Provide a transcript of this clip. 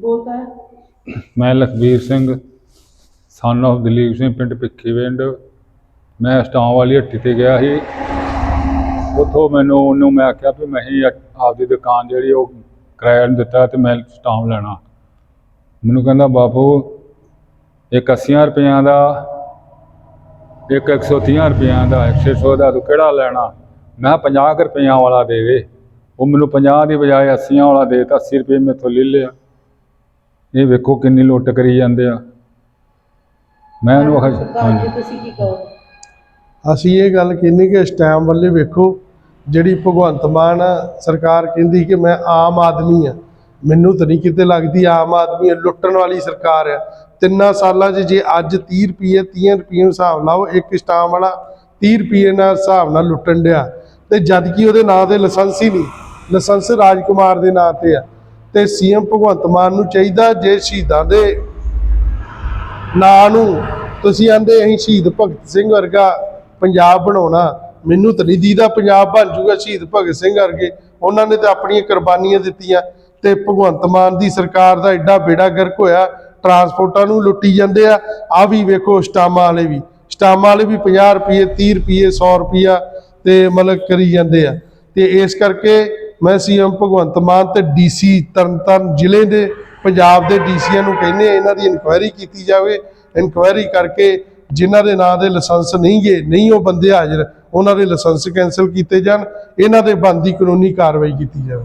ਬੋਲਦਾ ਹੈ। ਮੈਂ ਲਖਬੀਰ ਸਿੰਘ ਸਨ of ਦਲੀਪ ਸਿੰਘ, ਪਿੰਡ ਭਿੱਖੀਵਿੰਡ ਮੈਂ ਸਟਾਮ ਵਾਲੀ ਹੱਟੀ ਤੇ ਗਿਆ ਸੀ। ਉੱਥੋਂ ਮੈਨੂੰ ਉਹਨੂੰ ਮੈਂ ਆਖਿਆ ਵੀ ਮੈਂ ਹੀ ਆਪਦੀ ਦੁਕਾਨ ਜਿਹੜੀ ਉਹ ਕਿਰਾਇਆ ਨੂੰ ਦਿੱਤਾ ਤੇ ਮੈਂ ਸਟਾਮ ਲੈਣਾ। ਮੈਨੂੰ ਕਹਿੰਦਾ, ਬਾਪੂ, ਇੱਕ 80 ਰੁਪਈਆਂ ਦਾ, ਇੱਕ 130 ਰੁਪਈਆਂ ਦਾ 100 ਦਾ, ਤੂੰ ਕਿਹੜਾ ਲੈਣਾ? ਮੈਂ ਕਿਹਾ 50 ਕੁ ਰੁਪਈਆਂ ਵਾਲਾ ਦੇ ਦੇ। ਉਹ ਮੈਨੂੰ 50 ਦੀ ਬਜਾਏ 80 ਵਾਲਾ ਦੇ ਤਾਂ 80 ਰੁਪਏ ਮੈਥੋਂ ਲੈ ਲਿਆ। ਇਹ ਵੇਖੋ ਕਿੰਨੀ ਲੁੱਟ ਕਰੀ ਜਾਂਦੇ ਆ। ਮੈਂ ਉਹਨੂੰ ਆਖਿਆ ਹਾਂਜੀ। ਤੁਸੀਂ ਕੀ ਕਹੋ ਅਸੀਂ ਇਹ ਗੱਲ ਕਹਿੰਦੇ ਕਿ ਇਸ ਟਾਈਮ ਵੱਲੇ ਵੇਖੋ ਜਿਹੜੀ ਭਗਵੰਤ ਮਾਨ ਸਰਕਾਰ ਕਹਿੰਦੀ ਕਿ ਮੈਂ ਆਮ ਆਦਮੀ ਆ। ਮੈਨੂੰ ਤਾਂ ਨਹੀਂ ਕਿਤੇ ਲੱਗਦੀ ਆਮ ਆਦਮੀ ਲੁੱਟਣ ਵਾਲੀ ਸਰਕਾਰ ਆ। ਤਿੰਨਾਂ ਸਾਲਾਂ 'ਚ ਜੇ ਅੱਜ 30 ਰੁਪਏ 30 ਰੁਪਏ ਨੂੰ ਹਿਸਾਬ ਲਾਓ ਇੱਕ ਸਟਾਮ ਵਾਲਾ 30 ਰੁਪਏ ਨਾਲ ਹਿਸਾਬ ਨਾਲ ਲੁੱਟਣ ਡਿਆ। ਤੇ ਜਦ ਕਿ ਉਹਦੇ ਨਾਂ ਤੇ ਲਾਇਸੈਂਸ ਹੀ ਨਹੀਂ। ਲਾਇਸੈਂਸ ਰਾਜਕੁਮਾਰ ਦੇ ਨਾਂ ਤੇ ਆ। ਤੇ ਸੀਐਮ ਭਗਵੰਤ ਮਾਨ ਨੂੰ ਚਾਹੀਦਾ ਜੇ ਸ਼ਹੀਦਾਂ ਦੇ ਨਾਂ ਨੂੰ। ਤੁਸੀਂ ਆਂਦੇ ਅਸੀਂ ਸ਼ਹੀਦ ਭਗਤ ਸਿੰਘ ਵਰਗਾ ਪੰਜਾਬ ਬਣਾਉਣਾ। ਮੈਨੂੰ ਤਾਂ ਨਹੀਂ ਦੀਦਾ ਪੰਜਾਬ ਬਣ ਜੂਗਾ ਸ਼ਹੀਦ ਭਗਤ ਸਿੰਘ ਵਰਗੇ। ਉਹਨਾਂ ਨੇ ਤਾਂ ਆਪਣੀਆਂ ਕੁਰਬਾਨੀਆਂ ਦਿੱਤੀਆਂ ਤੇ ਭਗਵੰਤ ਮਾਨ ਦੀ ਸਰਕਾਰ ਦਾ ਐਡਾ ਬੇੜਾ ਗਰਕ ਹੋਇਆ। ਟਰਾਂਸਪੋਰਟਾਂ ਨੂੰ ਲੁੱਟੀ ਜਾਂਦੇ ਆ। ਆ ਵੀ ਵੇਖੋ ਸਟਾਮਾਂ ਵਾਲੇ ਵੀ। ਸਟਾਮਾਂ ਵਾਲੇ ਵੀ 50 ਰੁਪਏ 30 ਰੁਪਏ 100 ਰੁਪਿਆ ਤੇ ਮਤਲਬ ਕਰੀ ਜਾਂਦੇ ਆ। ਤੇ ਇਸ ਕਰਕੇ ਮੈਂ ਸੀਐਮ ਭਗਵੰਤ ਮਾਨ ਤੇ ਡੀਸੀ ਤਰਨਤਾਰਨ ਜ਼ਿਲ੍ਹੇ ਦੇ, ਪੰਜਾਬ ਦੇ ਡੀਸੀਆਂ ਨੂੰ ਕਹਿੰਦੇ ਆ ਇਹਨਾਂ ਦੀ ਇਨਕੁਆਇਰੀ ਕੀਤੀ ਜਾਵੇ। ਇਨਕੁਆਇਰੀ ਕਰਕੇ ਜਿਨ੍ਹਾਂ ਦੇ ਨਾਂ ਦੇ ਲਾਇਸੈਂਸ ਨਹੀਂ ਗਏ, ਨਹੀਂ ਉਹ ਬੰਦੇ ਹਾਜ਼ਰ, ਉਹਨਾਂ ਦੇ ਲਾਇਸੈਂਸ ਕੈਨਸਲ ਕੀਤੇ ਜਾਣ। ਇਹਨਾਂ ਦੇ ਬੰਦੀ ਕਾਨੂੰਨੀ ਕਾਰਵਾਈ ਕੀਤੀ ਜਾਵੇ।